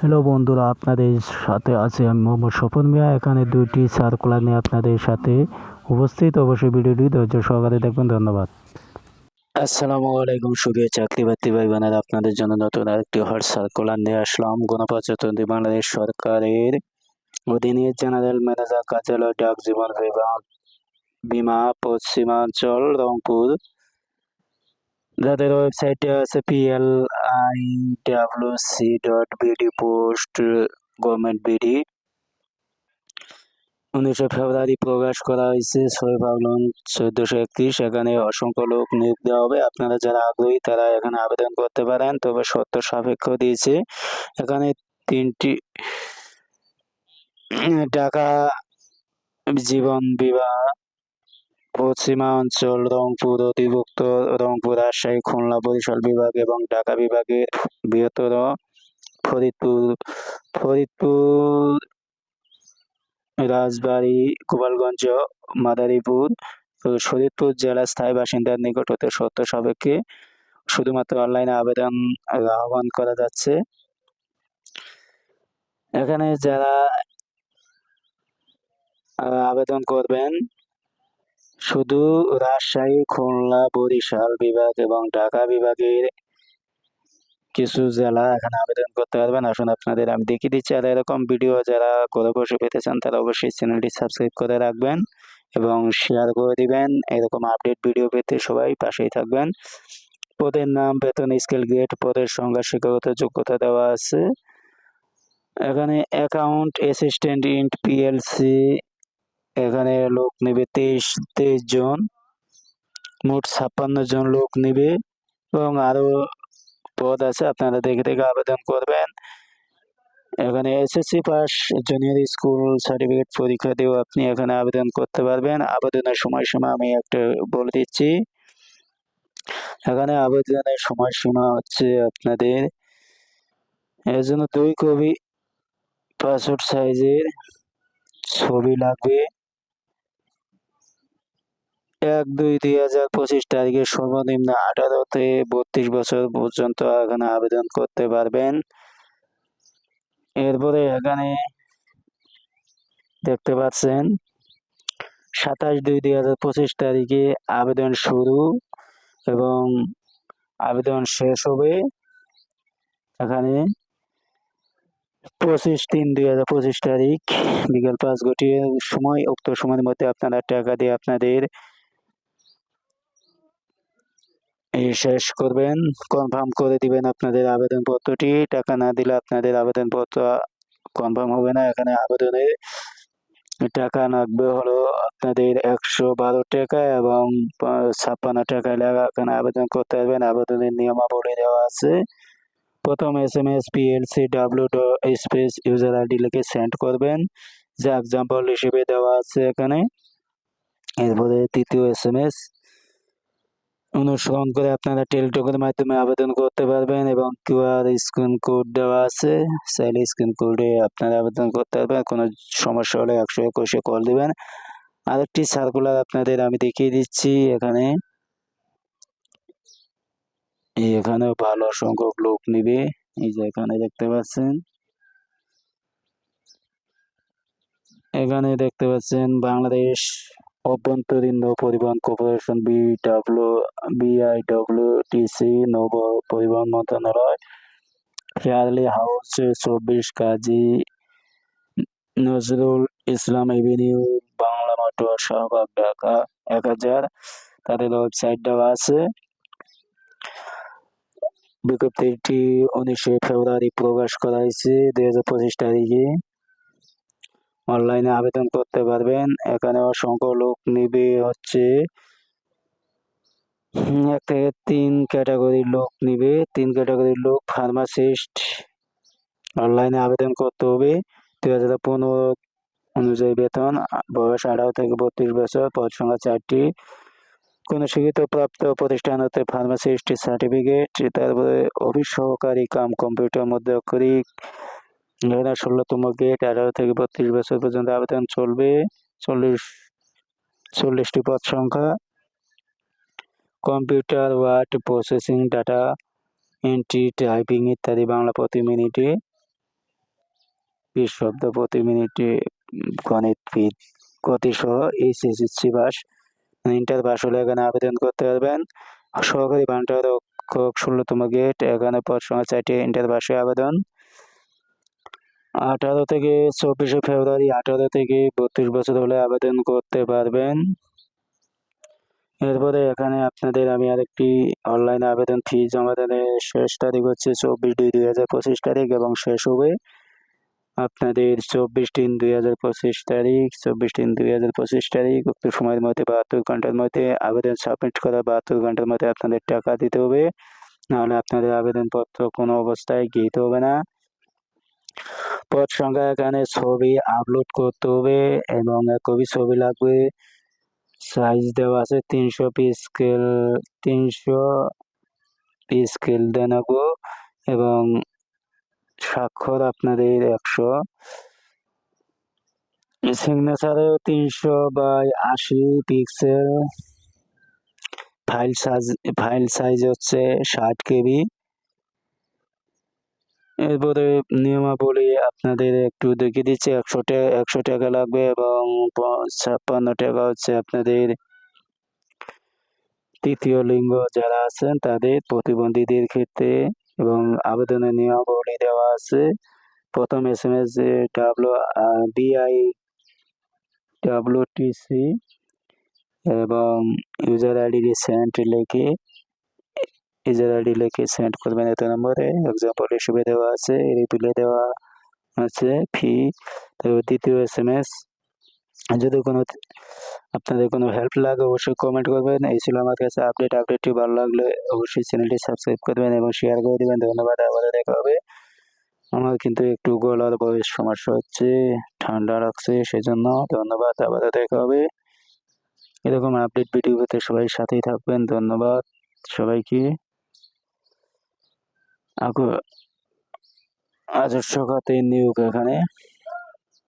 Hello বন্ধুরা, আপনাদের সাথে আছে আমি মোহাম্মদ স্বপন মিয়া। এখানে দুইটি সার্কুলার নিয়ে আপনাদের সাথে উপস্থিত। অবশ্যই ভিডিওটি ধৈর্য সহকারে দেখবেন। ধন্যবাদ। আসসালামু আলাইকুম সুরিয় চাকরি বাকরি ভাই বোনেরা আপনাদের জন্য নতুন আরেকটি হট সার্কুলার নিয়ে আসলাম। গণপ্রজাতন্ত্রী বাংলাদেশ সরকারের অধীনে জেনারেল ম্যানেজার কার্যালয় ডাক জীবন বিভাগ, বিমা, পশ্চিমাঞ্চল, রংপুর। যাদের ওয়েবসাইটে আছে PL I W C dot BD post government BD উনিশে ফেব্রুয়ারি প্রকাশ করা হয়েছে ছয় ফাল্গুন চোদ্দশো একত্রিশ। এখানে অসংখ্য লোক নিয়োগ দেওয়া হবে। আপনারা যারা আগ্রহী, তারা এখানে আবেদন করতে পারেন। তবে সত্য সাপেক্ষ দিয়েছে। এখানে তিনটি টাকা জীবন বিমা পশ্চিমা অঞ্চল, রংপুর, অধিভুক্ত, রংপুর, রাজশাহী, খুলনা বরিশাল বিভাগ এবং ঢাকা বিভাগের বৃহত্তর ফরিদপুর ফরিদপুর, রাজবাড়ী, গোপালগঞ্জ, মাদারীপুর শরীরপুর জেলা স্থায়ী বাসিন্দার নিকট হতে সত্য সাপেক্ষে শুধুমাত্র অনলাইনে আবেদন আহ্বান করা যাচ্ছে। এখানে যারা আবেদন করবেন শুধু রাজশাহী, খুলনা, বরিশাল বিভাগ এবং ঢাকা বিভাগের কিছু জেলা এখানে আবেদন করতে পারবেন। আসুন আপনাদের, আমি দেখিয়ে দিচ্ছি আর এরকম ভিডিও যারা করে বসে পেতে চান তারা অবশ্যই চ্যানেলটি সাবস্ক্রাইব করে রাখবেন এবং শেয়ার করে দিবেন। এরকম আপডেট ভিডিও পেতে সবাই পাশেই থাকবেন। পদের নাম, বেতন স্কেল গ্রেড পদের সংখ্যা শিক্ষাগত যোগ্যতা দেওয়া আছে। এখানে অ্যাকাউন্ট অ্যাসিস্ট্যান্ট ইন্ট পিএলসি এখানে লোক নেবে তেইশ তেইশ জন, মোট ছাপ্পান্ন জন লোক নেবে এবং আরও পদ আছে, আপনারা দেখে দেখে আবেদন করবেন। এখানে SSC pass junior school certificate পরীক্ষা দিয়েও আপনি এখানে আবেদন করতে পারবেন। আবেদনের সময়সীমা আমি একটা বলে দিচ্ছি। এখানে আবেদনের সময়সীমা হচ্ছে আপনাদের এর জন্য দুই কপি, পাসপোর্ট সাইজের ছবি লাগবে। এক দুই দুই হাজার পঁচিশ তারিখে সর্বনিম্ন আঠারো থেকে বত্রিশ বছর পর্যন্ত এখানে আবেদন করতে পারবেন। এরপরে এখানে দেখতে পাচ্ছেন, সাতাশ দুই দুই হাজার পঁচিশ তারিখে আবেদন শুরু এবং আবেদন শেষ হবে। এখানে পঁচিশ তিন দুই হাজার পঁচিশ তারিখ বিকেল পাঁচ ঘটিয়ে সময়, উক্ত সময়ের মধ্যে আপনারা টাকা দিয়ে আপনাদের শেষ করবেন। কনফার্ম করে দিবেন আপনাদের আবেদনপত্রটি। টাকা না দিলে আপনাদের আবেদনপত্র কনফার্ম হবে না। এখানে আবেদনে টাকা লাগবে হলো আপনাদের একশো বারো টাকা এবং ছাপ্পান্ন টাকা লাগা এখানে আবেদন করতে পারবেন। আবেদনের নিয়মাবলী দেওয়া আছে। প্রথম S M S PLC W space user ID লিখে সেন্ড করবেন। যা এক্সাম্পল হিসেবে দেওয়া আছে এখানে। এরপরে তৃতীয় এস এম এস অনুসরণ করে আপনারা টেলিটকের মাধ্যমে আবেদন করতে পারবেন এবং কিউআর স্ক্রিন কোড দেওয়া আছে। চাইলে স্ক্রিন কোডে আপনারা আবেদন করতে পারবেন, কোনো সমস্যা হলে একশো একুশে কল দেবেন। আরেকটি সার্কুলার আপনাদের আমি দেখিয়ে দিচ্ছি এখানে। এখানেও ভালো সংখ্যক লোক নিবে। এই যে এখানে দেখতে পাচ্ছেন। এখানে দেখতে পাচ্ছেন বাংলাদেশ অভ্যন্তরীণ নৌ পরিবহন কর্পোরেশন বিডাব্লিউ বিআইডব্লিউটিসি নৌ পরিবহন মন্ত্রণালয় হেয়ারলি হাউস, চব্বিশ কাজী নজরুল ইসলাম এভিনিউ, বাংলা মোটর শাহবাগ ঢাকা এক হাজার। তাদের ওয়েবসাইট দেওয়া আছে। বিজ্ঞপ্তিটি উনিশে ফেব্রুয়ারি প্রকাশ করা হয়েছে, দুই হাজার পঁচিশ তারিখে। অনলাইনে আবেদন করতে পারবেন। এখানে অসংখ্য লোক নিবে হচ্ছে। এক থেকে তিন ক্যাটাগরির লোক নিবে। তিন ক্যাটাগরির লোক ফার্মাসিস্ট অনলাইনে আবেদন করতে হবে। দুই হাজার পনেরো অনুযায়ী বেতন, বয়স আঠারো থেকে বত্রিশ বছর, পদ সংখ্যা চারটি। কোনো শিক্ষিত প্রাপ্ত প্রতিষ্ঠান হতে ফার্মাসিস্ট সার্টিফিকেট তারপরে অফিস সহকারী কাম কম্পিউটার মধ্যে অক্ষরিক এখানে ষোলোতম গেট আঠারো থেকে বত্রিশ বছর পর্যন্ত আবেদন চলবে। চল্লিশ চল্লিশটি পদ সংখ্যা। Computer word processing data entry typing ইত্যাদি বাংলা প্রতি মিনিটে। বিশ শব্দ প্রতি মিনিটে উম, গণিত বিদ গতিসহ এইচএসসি পাস ইন্টার পাস হলে এখানে আবেদন করতে পারবেন। সহকারী ভান্ডার ষোলোতম গেট এখানে পদ সংখ্যা চারটি ইন্টার পাসে আবেদন। আঠারো থেকে চব্বিশে ফেব্রুয়ারি আঠারো থেকে বত্রিশ বছর হলে আবেদন করতে পারবেন। এরপরে এখানে আপনাদের আমি আরেকটি অনলাইনে আবেদন ফি জমা দেওয়ার শেষ তারিখ হচ্ছে চব্বিশ দুই দুই হাজার পঁচিশ তারিখ এবং শেষ হবে আপনাদের চব্বিশ তিন দুই হাজার পঁচিশ তারিখ। চব্বিশ তিন দুই হাজার পঁচিশ তারিখ উক্ত সময়ের মধ্যে বাহাত্তর ঘণ্টার মধ্যে আবেদন সাবমিট করা, বাহাত্তর ঘণ্টার মধ্যে আপনাদের টাকা দিতে হবে। নাহলে আপনাদের আবেদনপত্র কোনো অবস্থায় গৃহীত হবে না। পদ সংখ্যা এখানে ছবি আপলোড করতে হবে এবং কপি ছবি লাগবে। সাইজ দেওয়া আছে তিনশো পিস স্কেল তিনশো পিস স্কেল এবং স্বাক্ষর আপনাদের একশো। সিগনেচারে তিনশো বাই আশি pixel file size file size হচ্ছে ষাট কেবি। এরপরে নিয়মাবলী আপনাদের একটু দেখিয়ে দিচ্ছি, একশো টাকা একশো টাকা লাগবে এবং ছাপ্পান্ন টাকা হচ্ছে আপনাদের তৃতীয় লিঙ্গ যারা আছেন তাদের প্রতিবন্ধীদের ক্ষেত্রে এবং আবেদনের নিয়মাবলী দেওয়া আছে। প্রথম S M S W BI WTC এবং ইউজার আইডি সেন্ট লিখে ইউজার আইডি লিখে সেন্ড করবেন এত নম্বরে এক্সাম্পল হিসেবে দেওয়া আছে রিপ্লে দেওয়া আছে ফি তারপর দ্বিতীয় এস এম এস যদি কোনো আপনাদের কোনো হেল্প লাগে অবশ্যই কমেন্ট করবেন এই ছিল আমার কাছে আপডেট আপডেটটি ভালো লাগলে অবশ্যই চ্যানেলটি সাবস্ক্রাইব করবেন এবং শেয়ার করে দেবেন ধন্যবাদ আবার দেখা হবে আমার কিন্তু একটু গলার বয়স সমস্যা হচ্ছে ঠান্ডা লাগছে সেজন্য ধন্যবাদ আবার দেখা হবে এরকম আপডেট ভিডিও পেতে সবাই সাথেই থাকবেন ধন্যবাদ সবাইকে আজস্ব খাতে নিয়োগ এখানে।